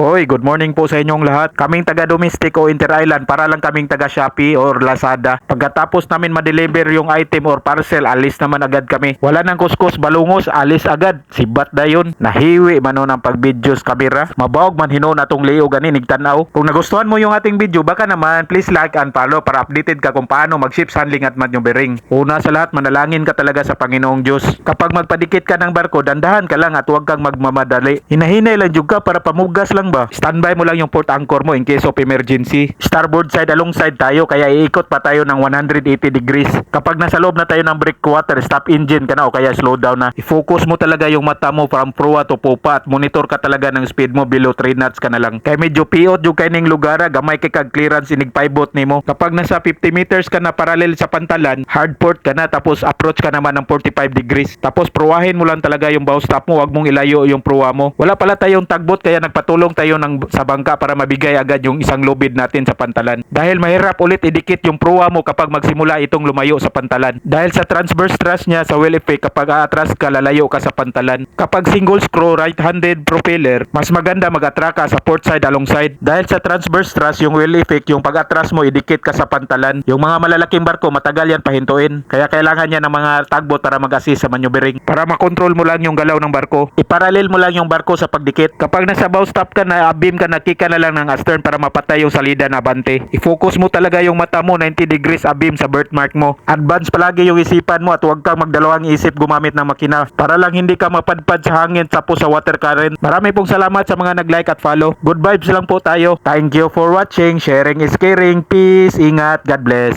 Koy, good morning po sa inyong lahat. Kaming taga domestic o inter-island para lang kaming taga Shopee or Lazada. Pagkatapos namin ma-deliver yung item or parcel, alis naman agad kami. Wala nang kuskus balungos, alis agad. Sibat da yun. Nahiwi man nun ang pag-videos kamera. Mabawag man hinon atong liog ani nigtanaw. Kung nagustuhan mo yung ating video, baka naman please like and follow para updated ka kung paano mag-ships handling at maneuvering. Una sa lahat, manalangin ka talaga sa Panginoong Diyos. Kapag magpadikit ka ng barko, dandahan ka lang at huwag kang magmamadali. Hinahinay lang jud ka para pamugas lang ba? Standby mo lang yung port anchor mo in case of emergency. Starboard side alongside tayo kaya iikot pa tayo ng 180 degrees. Kapag nasa loob na tayo ng breakwater, stop engine ka na o kaya slow down na. I-focus mo talaga yung mata mo from proa to pupa at monitor ka talaga ng speed mo below 3 knots ka na lang. Kaya medyo piot yung kaining lugar, ah. gamay kay kag clearance inig paibot nimo. Kapag nasa 50 meters ka na parallel sa pantalan, hard port ka na tapos approach ka naman ng 45 degrees. Tapos prowahin mo lang talaga yung bow stop mo, wag mong ilayo yung proa mo. Wala pala tayong tagbot kaya nagpatulong tayo ng sa bangka para mabigay agad yung isang lubid natin sa pantalan. Dahil mahirap ulit idikit yung proa mo kapag magsimula itong lumayo sa pantalan. Dahil sa transverse thrust niya sa wheel effect kapag aatras ka lalayo ka sa pantalan. Kapag single screw right-handed propeller, mas maganda mag-atras ka sa port side alongside. Dahil sa transverse thrust yung wheel effect yung pag-atras mo idikit ka sa pantalan. Yung mga malalaking barko matagal yan pahintuin. Kaya kailangan niya ng mga tagbot para mag-assist sa maneuvering. Para makontrol mo lang yung galaw ng barko. Iparalel mo lang yung barko sa pagdikit. Kapag nasa bow stop ka na abim ka nakika na lang ng astern para mapatay yung salida na abante. I-focus mo talaga yung mata mo 90 degrees abim sa birthmark mo. Advance palagi yung isipan mo at huwag kang magdalawang isip gumamit ng makina para lang hindi ka mapadpad sa hangin tapos sa water current. Marami pong salamat sa mga nag-like at follow. Good vibes lang po tayo. Thank you for watching. Sharing is caring. Peace. Ingat. God bless.